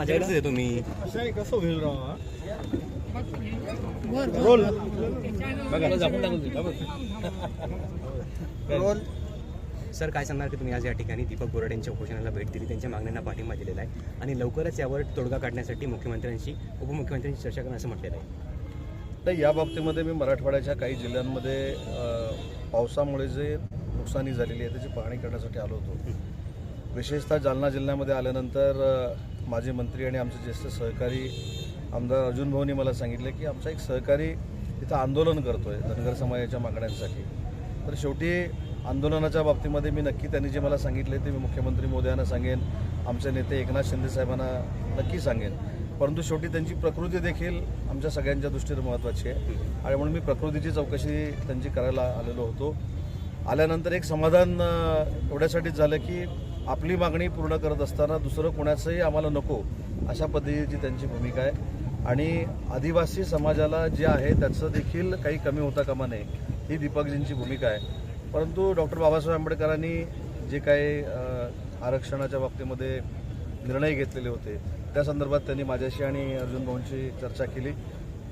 माझ्याकडेच येतो मी असं आहे कसं होईल राव हा? रोल रोल सर काय सांगणार की तुम्ही आज या ठिकाणी दीपक बोराडे यांच्या उपोषणाला भेट दिली त्यांच्या मागण्यांना पाठिंबा दिलेला आहे आणि लवकरच यावर तोडगा काढण्यासाठी मुख्यमंत्र्यांशी उपमुख्यमंत्र्यांशी चर्चा करणं असं म्हटलेलं आहे. नाही या बाबतीमध्ये मी मराठवाड्याच्या काही जिल्ह्यांमध्ये पावसामुळे जे नुकसानी झालेली आहे त्याची पाहणी करण्यासाठी आलो होतो. विशेषतः जालना जिल्ह्यामध्ये आल्यानंतर माझे माजी मंत्री आणि आमचे ज्येष्ठ सहकारी आमदार अर्जुन भाऊनी मला सांगितलं की आमचा एक सहकारी तिथं आंदोलन करतोय धनगर समाजाच्या मागण्यांसाठी. तर शेवटी आंदोलनाच्या बाबतीमध्ये मी नक्की त्यांनी जे मला सांगितले ते मी मुख्यमंत्री मोदयांना सांगेन आमचे नेते एकनाथ शिंदे साहेबांना नक्की सांगेन. परंतु शेवटी त्यांची प्रकृती देखील आमच्या सगळ्यांच्या दृष्टीने महत्त्वाची आहे. आणि म्हणून मी प्रकृतीची चौकशी त्यांची करायला आलेलो होतो. आल्यानंतर एक समाधान एवढ्यासाठीच झालं की आपली मागणी पूर्ण करत असताना दुसरं कोणाचंही आम्हाला नको अशा पद्धतीची त्यांची भूमिका आहे. आणि आदिवासी समाजाला जे आहे त्याचं देखील काही कमी होता कामा नये ही दीपकजींची भूमिका आहे. परंतु डॉक्टर बाबासाहेब आंबेडकरांनी जे काही आरक्षणाच्या बाबतीमध्ये निर्णय घेतलेले होते त्या संदर्भात त्यांनी माझ्याशी आणि अर्जुन भाऊंशी चर्चा केली.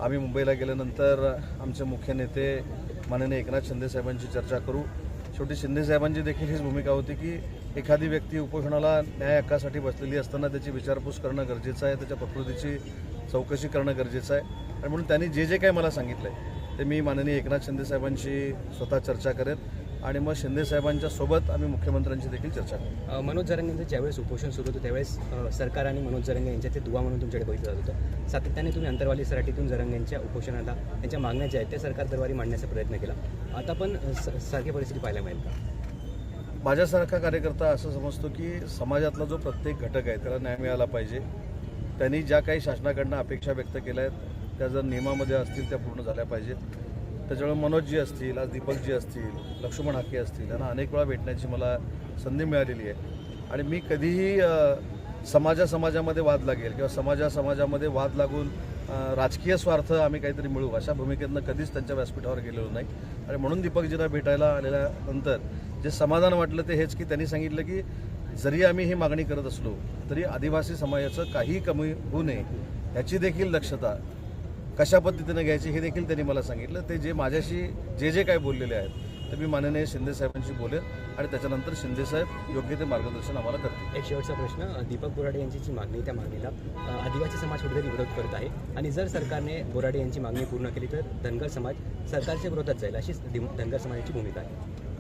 आम्ही मुंबईला गेल्यानंतर आमचे मुख्य नेते माननीय एकनाथ शिंदेसाहेबांची चर्चा करू. शेवटी शिंदे साहेबांची देखील हीच भूमिका होती की एखादी व्यक्ती उपोषणाला न्याय हक्कासाठी बसलेली असताना त्याची विचारपूस करणं गरजेचं आहे त्याच्या प्रकृतीची चौकशी करणं गरजेचं आहे. आणि म्हणून त्यांनी जे जे काही मला सांगितलं आहे ते मी माननीय एकनाथ शिंदे साहेबांशी स्वतः चर्चा करेन आणि मग शिंदे साहेबांच्या सोबत आम्ही मुख्यमंत्र्यांची देखील चर्चा करू. मनोज जरंगेंचं ज्यावेळेस उपोषण सुरू होतं त्यावेळेस सरकार आणि मनोज जरंगे यांच्यात ते दुवा म्हणून तुमच्याकडे बघितलं जात होतं. सातत्याने तुम्ही अंतरवाली सराटीतून जरंगेंच्या उपोषणाला त्यांच्या मागण्या ज्या आहेत त्या सरकार दरबारी मांडण्याचा प्रयत्न केला. आता पण स- सारखी परिस्थिती पाहायला मिळेल का? माझ्यासारखा कार्यकर्ता असं समजतो की समाजातला जो प्रत्येक घटक आहे त्याला न्याय मिळाला पाहिजे. त्यांनी ज्या काही शासनाकडनं अपेक्षा व्यक्त केल्या आहेत त्या जर नियमामध्ये असतील त्या पूर्ण झाल्या पाहिजेत. त्याच्यामुळे मनोजजी असतील आज दीपकजी असतील लक्ष्मण हाके असतील यांना अनेक वेळा भेटण्याची मला संधी मिळालेली आहे. आणि मी कधीही समाजा समाजामध्ये वाद लागेल किंवा समाजा समाजामध्ये वाद लागून राजकीय स्वार्थ आम्ही काहीतरी मिळू. अशा भूमिकेतनं कधीच त्यांच्या व्यासपीठावर गेलेलो नाही. आणि म्हणून दीपकजीला भेटायला आलेल्यानंतर जे समाधान वाटलं ते हेच की त्यांनी सांगितलं की जरी आम्ही ही मागणी करत असलो तरी आदिवासी समाजाचं काही कमी होऊ नये ह्याची देखील दक्षता कशा पद्धतीनं घ्यायची हे देखील त्यांनी मला सांगितलं. ते जे माझ्याशी जे जे काय बोललेले आहेत ते मी माननीय शिंदे साहेबांशी बोलेन आणि त्याच्यानंतर शिंदे साहेब योग्य ते मार्गदर्शन आम्हाला करतील. एक शेवटचा प्रश्न दीपक बोराडे यांची जी मागणी त्या मागणीला आदिवासी समाज कुठेतरी विरोध करत आहे? आणि जर सरकारने बोराडे यांची मागणी पूर्ण केली तर धनगर समाज सरकारच्या विरोधात जाईल अशीच दिम- धनगर समाजाची भूमिका आहे.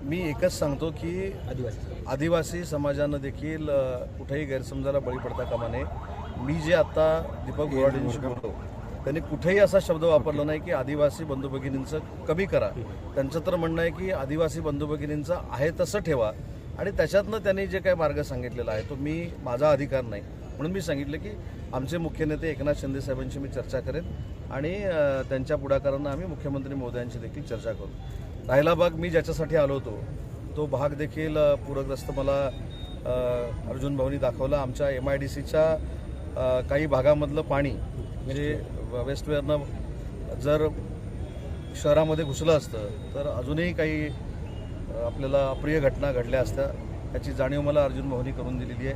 मी एकच सांगतो की आदिवासी आदिवासी समाजानं देखील कुठेही गैरसमजाला बळी पडता कामा नये. मी जे आता दीपक बोराडेंशी बोलतो त्यांनी कुठेही असा शब्द वापरला नाही की आदिवासी बंधू भगिनींचं कमी करा. त्यांचं तर म्हणणं आहे की आदिवासी बंधू भगिनींचं आहे तसं ठेवा. आणि त्याच्यातनं त्यांनी जे काही मार्ग सांगितलेला आहे तो मी माझा अधिकार नाही. म्हणून मी सांगितलं की आमचे मुख्य नेते एकनाथ शिंदे साहेबांशी मी चर्चा करेन. आणि त्यांच्या पुढाकारांना आम्ही मुख्यमंत्री मोदयांशी देखील चर्चा करू. राहिला भाग मी ज्याच्यासाठी आलो होतो तो भाग देखील पूरग्रस्त मला अर्जुन भवनी दाखवला. आमच्या एम आय डी सीच्या काही भागामधलं पाणी म्हणजे वेस्टवेअरनं जर शहरामध्ये घुसलं असतं तर अजूनही काही आपल्याला अप्रिय घटना घडल्या असत्या याची जाणीव मला अर्जुन मोहनी करून दिलेली आहे.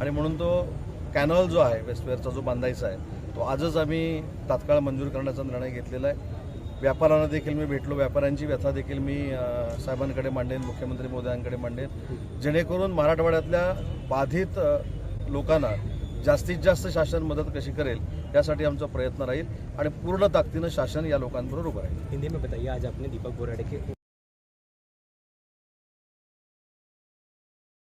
आणि म्हणून तो कॅनॉल जो आहे वेस्टवेअरचा जो बांधायचा आहे तो आजच आम्ही तात्काळ मंजूर करण्याचा निर्णय घेतलेला आहे. व्यापाऱ्यांना देखील मी भेटलो व्यापाऱ्यांची व्यथा देखील मी साहेबांकडे मांडेन मुख्यमंत्री मोदयांकडे मांडेन. जेणेकरून मराठवाड्यातल्या बाधित लोकांना जास्तीत जास्त शासन मदत कशी करेल यासाठी आमचा प्रयत्न राहील आणि पूर्ण ताकदीनं शासन या लोकांबरोबर उभं राहील. हिंदी मी बताइए आज आपने दीपक बोराडे के